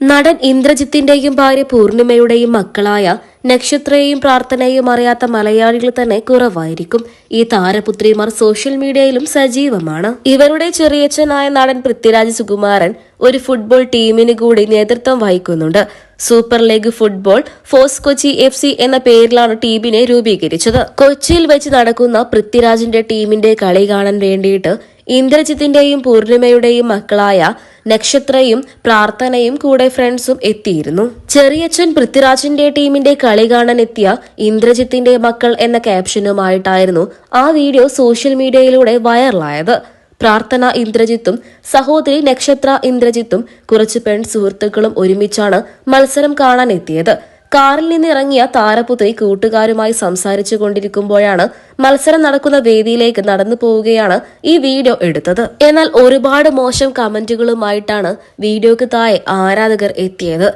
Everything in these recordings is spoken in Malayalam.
നടൻ ഇന്ദ്രജിത്തിന്റെയും ഭാര്യ പൂർണിമയുടെയും മക്കളായ നക്ഷത്രയെയും പ്രാർത്ഥനയെയും അറിയാത്ത മലയാളികൾ തന്നെ കുറവായിരിക്കും. ഈ താരപുത്രിമാർ സോഷ്യൽ മീഡിയയിലും സജീവമാണ്. ഇവരുടെ ചെറിയച്ഛനായ നടൻ പൃഥ്വിരാജ് സുകുമാരൻ ഒരു ഫുട്ബോൾ ടീമിന് കൂടി നേതൃത്വം വഹിക്കുന്നുണ്ട്. സൂപ്പർ ലീഗ് ഫുട്ബോൾ ഫോസ് കൊച്ചി എഫ് സി എന്ന പേരിലാണ് ടീമിനെ രൂപീകരിച്ചത്. കൊച്ചിയിൽ വെച്ച് നടക്കുന്ന പൃഥ്വിരാജിന്റെ ടീമിന്റെ കളി കാണാൻ വേണ്ടിയിട്ട് ഇന്ദ്രജിത്തിന്റെയും പൂർണിമയുടെയും മക്കളായ നക്ഷത്രയും പ്രാർത്ഥനയും കൂടെ ഫ്രണ്ട്സും എത്തിയിരുന്നു. ചെറിയച്ഛൻ പൃഥ്വിരാജിന്റെ ടീമിന്റെ കളി കാണാൻ എത്തിയ ഇന്ദ്രജിത്തിന്റെ മക്കൾ എന്ന ക്യാപ്ഷനുമായിട്ടായിരുന്നു ആ വീഡിയോ സോഷ്യൽ മീഡിയയിലൂടെ വൈറലായത്. പ്രാർത്ഥന ഇന്ദ്രജിത്തും സഹോദരി നക്ഷത്ര ഇന്ദ്രജിത്തും കുറച്ച് പെൺ സുഹൃത്തുക്കളും ഒരുമിച്ചാണ് മത്സരം കാണാനെത്തിയത്. കാറിൽ നിന്ന് ഇറങ്ങിയ താരപുത്രി കൂട്ടുകാരുമായി സംസാരിച്ചു കൊണ്ടിരിക്കുമ്പോഴാണ് മത്സരം നടക്കുന്ന വേദിയിലേക്ക് നടന്നു പോവുകയാണ് ഈ വീഡിയോ എടുത്തത്. എന്നാൽ ഒരുപാട് മോശം കമന്റുകളുമായിട്ടാണ് വീഡിയോക്ക് താഴെ ആരാധകർ എത്തിയത്.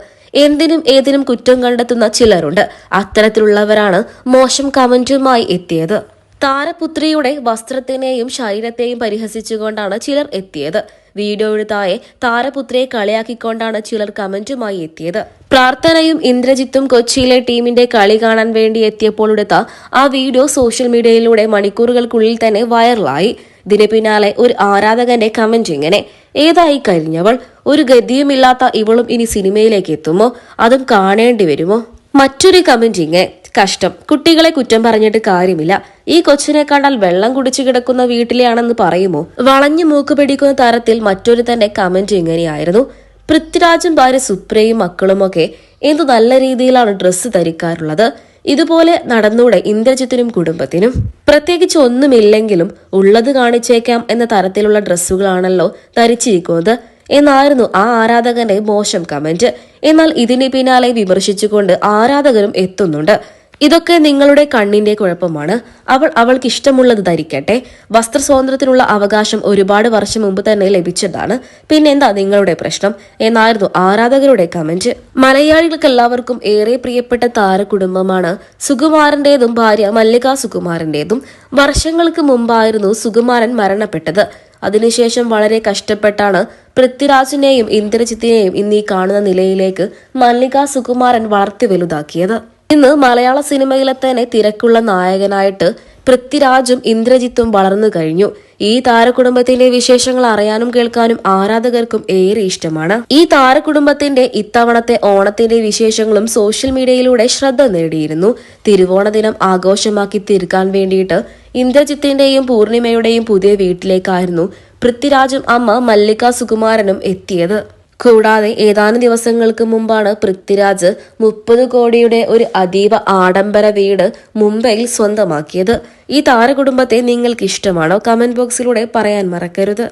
എന്തിനും ഏതിനും കുറ്റം കണ്ടെത്തുന്ന ചിലരുണ്ട്. അത്തരത്തിലുള്ളവരാണ് മോശം കമന്റുമായി എത്തിയത്. താരപുത്രിയുടെ വസ്ത്രത്തിനെയും ശരീരത്തെയും പരിഹസിച്ചുകൊണ്ടാണ് ചിലർ എത്തിയത്. വീഡിയോയുടെ താഴെ താരപുത്രിയെ കളിയാക്കിക്കൊണ്ടാണ് ചിലർ കമന്റുമായി എത്തിയത്. പ്രാർത്ഥനയും ഇന്ദ്രജിത്തും കൊച്ചിയിലെ ടീമിന്റെ കളി കാണാൻ വേണ്ടി എത്തിയപ്പോൾ എടുത്ത ആ വീഡിയോ സോഷ്യൽ മീഡിയയിലൂടെ മണിക്കൂറുകൾക്കുള്ളിൽ തന്നെ വൈറലായി. ഇതിന് പിന്നാലെ ഒരു ആരാധകന്റെ കമന്റ് ഇങ്ങനെ. ഏതായി കഴിഞ്ഞവൾ ഒരു ഗതിയുമില്ലാത്ത ഇവളും ഇനി സിനിമയിലേക്ക് എത്തുമോ? അതും കാണേണ്ടി വരുമോ? മറ്റൊരു കമന്റ് ഇങ്ങനെ കഷ്ടം. കുട്ടികളെ കുറ്റം പറഞ്ഞിട്ട് കാര്യമില്ല. ഈ കൊച്ചിനെ കണ്ടാൽ വെള്ളം കുടിച്ചു കിടക്കുന്ന വീട്ടിലെയാണെന്ന് പറയുമോ? വളഞ്ഞു മൂക്ക് പിടിക്കുന്ന തരത്തിൽ മറ്റൊരു തന്നെ കമന്റ് ഇങ്ങനെയായിരുന്നു. പൃഥ്വിരാജും ഭാര്യ സുപ്രയും മക്കളുമൊക്കെ എന്ത് നല്ല രീതിയിലാണ് ഡ്രസ്സ് ധരിക്കാറുള്ളത്? ഇതുപോലെ നടന്നൂടെ ഇന്ദ്രജിത്തിനും കുടുംബത്തിനും. പ്രത്യേകിച്ച് ഒന്നുമില്ലെങ്കിലും ഉള്ളത് കാണിച്ചേക്കാം എന്ന തരത്തിലുള്ള ഡ്രസ്സുകളാണല്ലോ ധരിച്ചിരിക്കുന്നത്. എന്നായിരുന്നു ആ ആരാധകന്റെ മോശം കമന്റ്. എന്നാൽ ഇതിന് പിന്നാലെ വിമർശിച്ചുകൊണ്ട് ആരാധകരും എത്തുന്നുണ്ട്. ഇതൊക്കെ നിങ്ങളുടെ കണ്ണിന്റെ കുഴപ്പമാണ്. അവൾ അവൾക്ക് ഇഷ്ടമുള്ളത് ധരിക്കട്ടെ. വസ്ത്ര സ്വാതന്ത്ര്യത്തിനുള്ള അവകാശം ഒരുപാട് വർഷം മുമ്പ് തന്നെ ലഭിച്ചതാണ്. പിന്നെന്താ നിങ്ങളുടെ പ്രശ്നം? എന്നായിരുന്നു ആരാധകരുടെ കമന്റ്. മലയാളികൾക്ക് എല്ലാവർക്കും ഏറെ പ്രിയപ്പെട്ട താരകുടുംബമാണ് സുകുമാരന്റേതും ഭാര്യ മല്ലിക സുകുമാരന്റേതും. വർഷങ്ങൾക്ക് മുമ്പായിരുന്നു സുകുമാരൻ മരണപ്പെട്ടത്. അതിനുശേഷം വളരെ കഷ്ടപ്പെട്ടാണ് പൃഥ്വിരാജിനെയും ഇന്ദ്രജിത്തിനെയും ഇന്നീ കാണുന്ന നിലയിലേക്ക് മല്ലിക സുകുമാരൻ വളർത്തി വലുതാക്കിയത്. ഇന്ന് മലയാള സിനിമയിലെ തന്നെ തിരക്കുള്ള നായകനായിട്ട് പൃഥ്വിരാജും ഇന്ദ്രജിത്തും വളർന്നു കഴിഞ്ഞു. ഈ താരകുടുംബത്തിലെ വിശേഷങ്ങൾ അറിയാനും കേൾക്കാനും ആരാധകർക്കും ഏറെ ഇഷ്ടമാണ്. ഈ താരകുടുംബത്തിന്റെ ഇത്തവണത്തെ ഓണത്തിന്റെ വിശേഷങ്ങളും സോഷ്യൽ മീഡിയയിലൂടെ ശ്രദ്ധ നേടിയിരുന്നു. തിരുവോണ ദിനം ആഘോഷമാക്കി തീർക്കാൻ വേണ്ടിയിട്ട് ഇന്ദ്രജിത്തിന്റെയും പൂർണിമയുടെയും പുതിയ വീട്ടിലേക്കായിരുന്നു പൃഥ്വിരാജും അമ്മ മല്ലിക സുകുമാരനും എത്തിയത്. കൂടാതെ ഏതാനും ദിവസങ്ങൾക്ക് മുമ്പാണ് പൃഥ്വിരാജ് മുപ്പത് കോടിയുടെ ഒരു അതീവ ആഡംബര വീട് മുംബൈയിൽ സ്വന്തമാക്കിയത്. ഈ താരകുടുംബത്തെ നിങ്ങൾക്ക് ഇഷ്ടമാണോ കമന്റ് ബോക്സിലൂടെ പറയാൻ മറക്കരുത്.